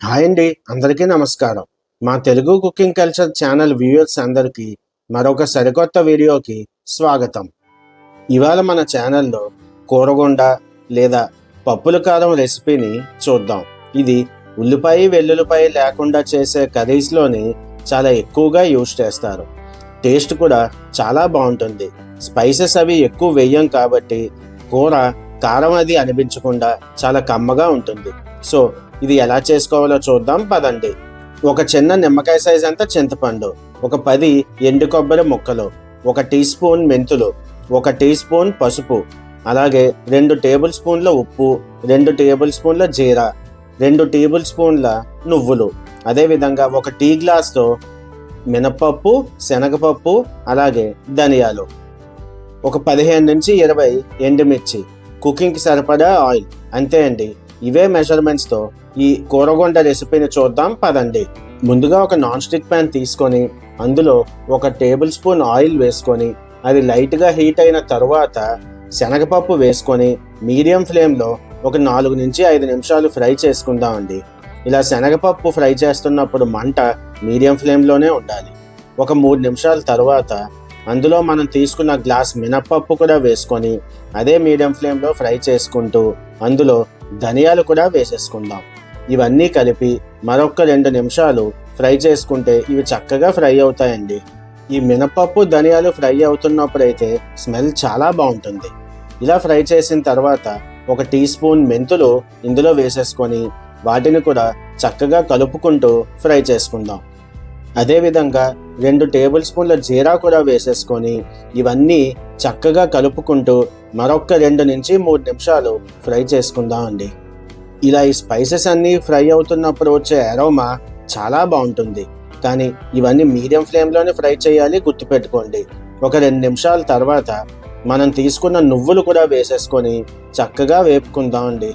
Hi అండి అందరికీ నమస్కారం. మా Telugu cooking culture channel viewers అందరికీ మరొక సరికొత్త వీడియోకి స్వాగతం. ఇవాళ మన ఛానల్లో కూరగుండ లేదా పప్పుల కారం రెసిపీని చూద్దాం. ఇది ఉల్లిపాయ వెల్లుల్లిపాయ లేకుండా చేసే కర్రీస్లోని చాలా ఎక్కువగా యూజ్ చేస్తారు. టేస్ట్ కూడా చాలా బాగుంటుంది. స్పైసెస్ అవి ఎక్కువ వేయం కాబట్టి కూర కారం అది అనిపించకుండా చాలా కమ్మగా ఉంటుంది. సో ఇది ఎలా చేసుకోవాలో చూద్దాం పదండి. ఒక చిన్న నిమ్మకాయ సైజ్ అంత చింతపండు ఒక పది ఎండు కొబ్బరి ముక్కలు ఒక టీ స్పూన్ మెంతులు ఒక టీ స్పూన్ పసుపు అలాగే రెండు టేబుల్ స్పూన్ల ఉప్పు రెండు టేబుల్ స్పూన్ల జీరా రెండు టేబుల్ స్పూన్ల నువ్వులు. అదేవిధంగా ఒక టీ గ్లాస్తో మినపప్పు శనగపప్పు అలాగే ధనియాలు. ఒక పదిహేను నుంచి ఇరవై ఎండుమిర్చి. కుకింగ్కి సరిపడా ఆయిల్. అంతే అండి. ఇవే మెజర్మెంట్స్తో ఈ కూరగొండ రెసిపీని చూద్దాం పదండి. ముందుగా ఒక నాన్ స్టిక్ ప్యాన్ తీసుకొని అందులో ఒక టేబుల్ స్పూన్ ఆయిల్ వేసుకొని అది లైట్గా హీట్ అయిన తర్వాత శనగపప్పు వేసుకొని మీడియం ఫ్లేమ్లో ఒక నాలుగు నుంచి ఐదు నిమిషాలు ఫ్రై చేసుకుందామండి ఇలా శనగపప్పు ఫ్రై చేస్తున్నప్పుడు మంట మీడియం ఫ్లేమ్లోనే ఉండాలి. ఒక మూడు నిమిషాల తర్వాత అందులో మనం తీసుకున్న గ్లాస్ మినప్పప్పు కూడా వేసుకొని అదే మీడియం ఫ్లేమ్లో ఫ్రై చేసుకుంటూ అందులో ధనియాలు కూడా వేసేసుకుందాం. ఇవన్నీ కలిపి మరొక రెండు నిమిషాలు ఫ్రై చేసుకుంటే ఇవి చక్కగా ఫ్రై అవుతాయండి. ఈ మినపప్పు ధనియాలు ఫ్రై అవుతున్నప్పుడైతే స్మెల్ చాలా బాగుంటుంది. ఇలా ఫ్రై చేసిన తర్వాత ఒక టీ స్పూన్ మెంతులు ఇందులో వేసేసుకొని వాటిని కూడా చక్కగా కలుపుకుంటూ ఫ్రై చేసుకుందాం. అదేవిధంగా రెండు టేబుల్ స్పూన్ల జీరా కూడా వేసేసుకొని ఇవన్నీ చక్కగా కలుపుకుంటూ మరొక రెండు నుంచి మూడు నిమిషాలు ఫ్రై చేసుకుందాం అండి. ఇలా ఈ స్పైసెస్ అన్నీ ఫ్రై అవుతున్నప్పుడు వచ్చే అరోమా చాలా బాగుంటుంది. కానీ ఇవన్నీ మీడియం ఫ్లేమ్లోనే ఫ్రై చేయాలి గుర్తుపెట్టుకోండి. ఒక రెండు నిమిషాల తర్వాత మనం తీసుకున్న నువ్వులు కూడా వేసేసుకొని చక్కగా వేపుకుందాం అండి.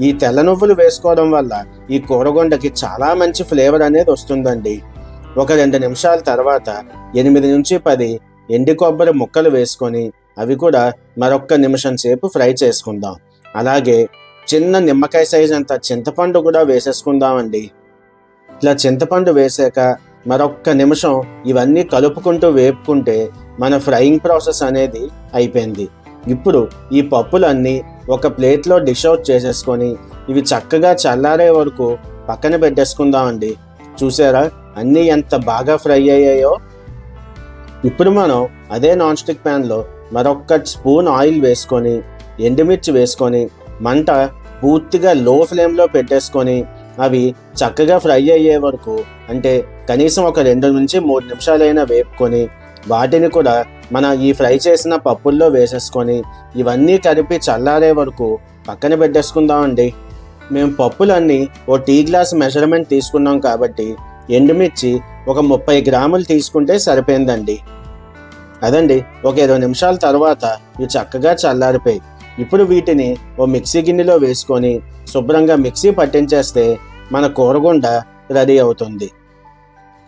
ఈ తెల్ల నువ్వులు వేసుకోవడం వల్ల ఈ కూరగొండకి చాలా మంచి ఫ్లేవర్ అనేది వస్తుందండి. ఒక రెండు నిమిషాల తర్వాత ఎనిమిది నుంచి పది ఎండి కొబ్బరి ముక్కలు వేసుకొని అవి కూడా మరొక్క నిమిషం సేపు ఫ్రై చేసుకుందాం. అలాగే చిన్న నిమ్మకాయ సైజ్ అంత చింతపండు కూడా వేసేసుకుందామండి. ఇట్లా చింతపండు వేసాక మరొక్క నిమిషం ఇవన్నీ కలుపుకుంటూ వేపుకుంటే మన ఫ్రైయింగ్ ప్రాసెస్ అనేది అయిపోయింది. ఇప్పుడు ఈ పప్పులన్నీ ఒక ప్లేట్లో డిష్ అవుట్ చేసేసుకొని ఇవి చక్కగా చల్లారే వరకు పక్కన పెట్టేసుకుందామండి. చూసారా? అన్నీ ఎంత బాగా ఫ్రై అయ్యాయో ఇప్పుడు మనం అదే నాన్ స్టిక్ ప్యాన్లో మరొక స్పూన్ ఆయిల్ వేసుకొని ఎండుమిర్చి వేసుకొని మంట పూర్తిగా లో ఫ్లేమ్లో పెట్టేసుకొని అవి చక్కగా ఫ్రై అయ్యే వరకు అంటే కనీసం ఒక రెండు నుంచి మూడు నిమిషాలైనా వేపుకొని వాటిని కూడా మన ఈ ఫ్రై చేసిన పప్పుల్లో వేసేసుకొని ఇవన్నీ కలిపి చల్లారే వరకు పక్కన పెట్టేసుకుందామండి. మేము పప్పులన్నీ ఓ టీ గ్లాస్ మెజర్మెంట్ తీసుకున్నాం కాబట్టి ఎండుమిర్చి ఒక ముప్పై గ్రాములు తీసుకుంటే సరిపోయిందండి. అదండి ఒక ఇరవై నిమిషాల తర్వాత ఇవి చక్కగా చల్లారిపోయి ఇప్పుడు వీటిని ఓ మిక్సీ గిన్నెలో వేసుకొని శుభ్రంగా మిక్సీ పట్టించేస్తే మన కూరగుండ రెడీ అవుతుంది.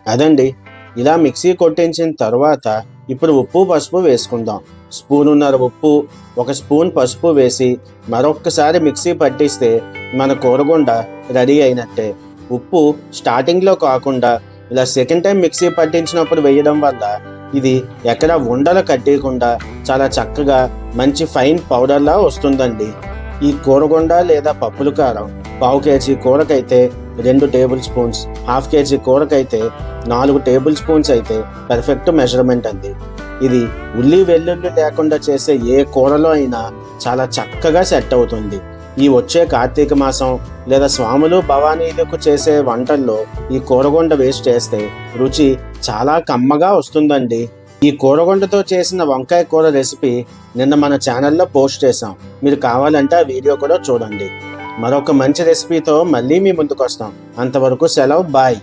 అదండి ఇలా మిక్సీ కొట్టించిన తర్వాత ఇప్పుడు ఉప్పు పసుపు వేసుకుందాం. స్పూనున్నర ఉప్పు ఒక స్పూన్ పసుపు వేసి మరొక్కసారి మిక్సీ పట్టిస్తే మన కూరగుండ రెడీ అయినట్టే. ఉప్పు స్టార్టింగ్లో కాకుండా ఇలా సెకండ్ టైం మిక్సీ పట్టించినప్పుడు వేయడం వల్ల ఇది ఎక్కడ ఉండలు కట్టేయకుండా చాలా చక్కగా మంచి ఫైన్ పౌడర్లా వస్తుందండి. ఈ కూరగుండ లేదా పప్పుల కారం పావు కేజీ కూరకైతే రెండు టేబుల్ స్పూన్స్ హాఫ్ కేజీ కూరకైతే నాలుగు టేబుల్ స్పూన్స్ అయితే పర్ఫెక్ట్ మెజర్మెంట్ అండి. ఇది ఉల్లి వెల్లుల్లి లేకుండా చేసే ఏ కూరలో అయినా చాలా చక్కగా సెట్ అవుతుంది. ఈ వచ్చే కార్తీక మాసం లేదా స్వాములు భవానీలకు చేసే వంటల్లో ఈ కూరగొండ వేస్ట్ చేస్తే రుచి చాలా కమ్మగా వస్తుందండి. ఈ కూరగొండతో చేసిన వంకాయ కూర రెసిపీ నిన్న మన ఛానల్లో పోస్ట్ చేసాం మీరు కావాలంటే ఆ వీడియో కూడా చూడండి. మరొక మంచి రెసిపీతో మళ్ళీ మీ ముందుకు వస్తాం అంతవరకు సెలవు బాయ్.